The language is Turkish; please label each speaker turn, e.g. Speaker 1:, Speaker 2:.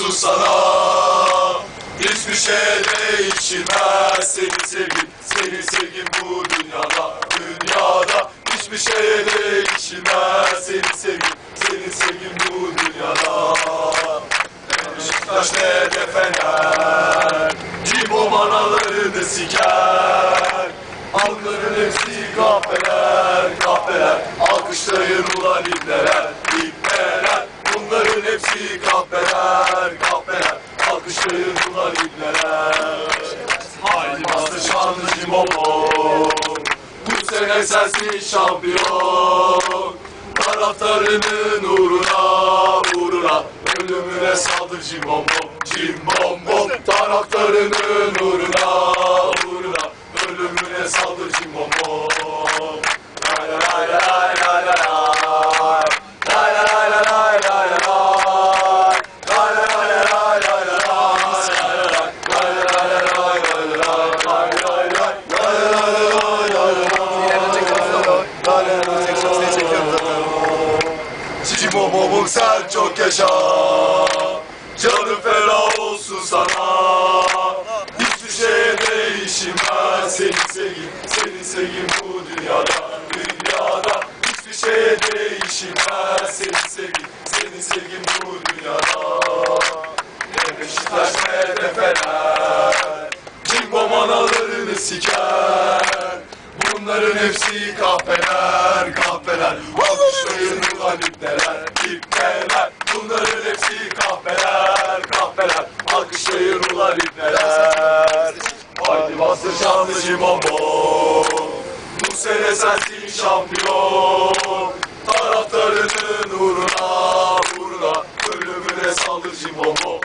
Speaker 1: olsun sana. Hiçbir şey değişmez. Seni sevgim, seni sevgim bu dünyada Dünyada. Hiçbir şey değişmez. Seni sevgim, seni sevgim bu dünyada. Ne Beşiktaş ne de Fener Cibo manalarını siker? Halkların hepsi kahpeler, kahpeler. Alkışlayın ulan ibneler, ibneler şanlı Cimobo Bu sene sensin şampiyon. Taraftarının uğruna, uğruna. Ölümüne saldır Cimbombo, Cimbombo Taraftarının uğruna, lay lay Cimo momum sen çok yaşa. Canım ferah olsun sana. Hiçbir şey değişmez. Senin sevgin, senin sevgin bu dünyada Dünyada. Hiçbir şey değişmez. Senin sevgin, senin sevgin bu dünyada. Ne Beşiktaş Bunların hepsi kahpeler, kahpeler. Alkışlayın ulan ipneler, ipneler. Bunların hepsi kahpeler, kahpeler. Alkışlayın ulan ipneler. Haydi bastır şanlı Cimombo Bu sene sensin şampiyon. Taraftarının uğruna, uğruna. Ölümüne saldır uğruna